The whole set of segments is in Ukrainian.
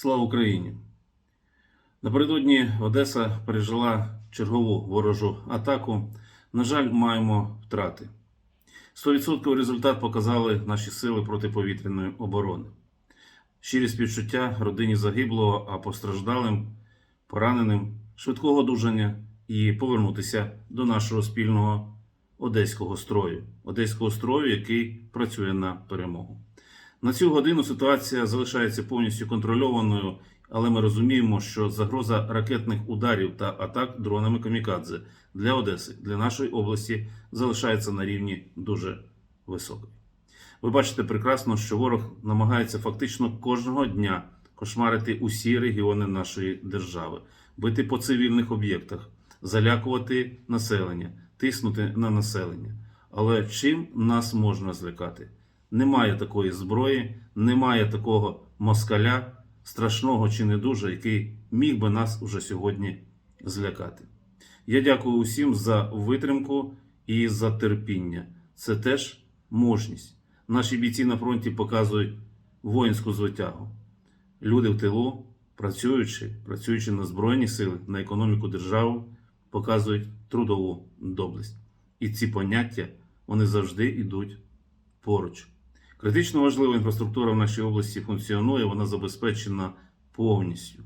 Слава Україні! Напередодні Одеса пережила чергову ворожу атаку. На жаль, маємо втрати. 100% результат показали наші сили протиповітряної оборони. Щирі співчуття родині загиблого, а постраждалим, пораненим, швидкого одужання і повернутися до нашого спільного одеського строю, одеського строю, який працює на перемогу. На цю годину ситуація залишається повністю контрольованою, але ми розуміємо, що загроза ракетних ударів та атак дронами камікадзе для Одеси, для нашої області залишається на рівні дуже високий. Ви бачите прекрасно, що ворог намагається фактично кожного дня кошмарити усі регіони нашої держави, бити по цивільних об'єктах, залякувати населення, тиснути на населення. Але чим нас можна злякати? Немає такої зброї, немає такого москаля, страшного чи не дуже, який міг би нас уже сьогодні злякати. Я дякую усім за витримку і за терпіння. Це теж мужність. Наші бійці на фронті показують воїнську звитягу. Люди в тилу, працюючи, працюючи на Збройні сили, на економіку держави, показують трудову доблесть. І ці поняття вони завжди йдуть поруч. Критично важлива інфраструктура в нашій області функціонує, вона забезпечена повністю.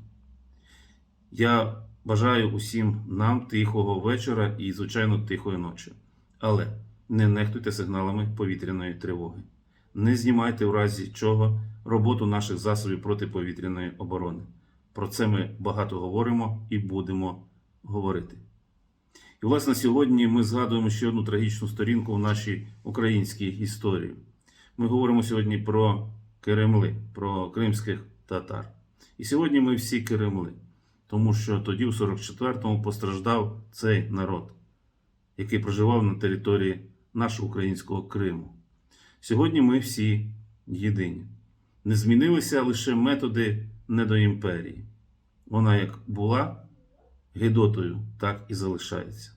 Я бажаю усім нам тихого вечора і, звичайно, тихої ночі. Але не нехтуйте сигналами повітряної тривоги. Не знімайте в разі чого роботу наших засобів протиповітряної оборони. Про це ми багато говоримо і будемо говорити. І, власне, сьогодні ми згадуємо ще одну трагічну сторінку в нашій українській історії. Ми говоримо сьогодні про Керемли, про кримських татар. І сьогодні ми всі Керемли, тому що тоді, у 44-му, постраждав цей народ, який проживав на території нашого українського Криму. Сьогодні ми всі єдині. Не змінилися лише методи недоімперії. Вона як була Гедотою, так і залишається.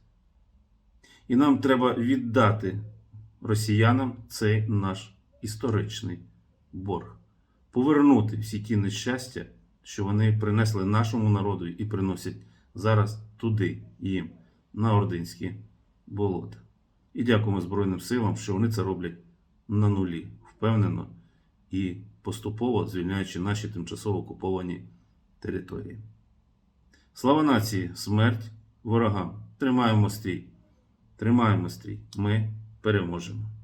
І нам треба віддати росіянам цей наш історичний борг, повернути всі ті нещастя, що вони принесли нашому народу і приносять зараз туди їм, на Ординські болота. І дякуємо Збройним силам, що вони це роблять на нулі, впевнено і поступово звільняючи наші тимчасово окуповані території. Слава нації, смерть ворогам! Тримаємо стрій! Тримаємо стрій! Ми переможемо!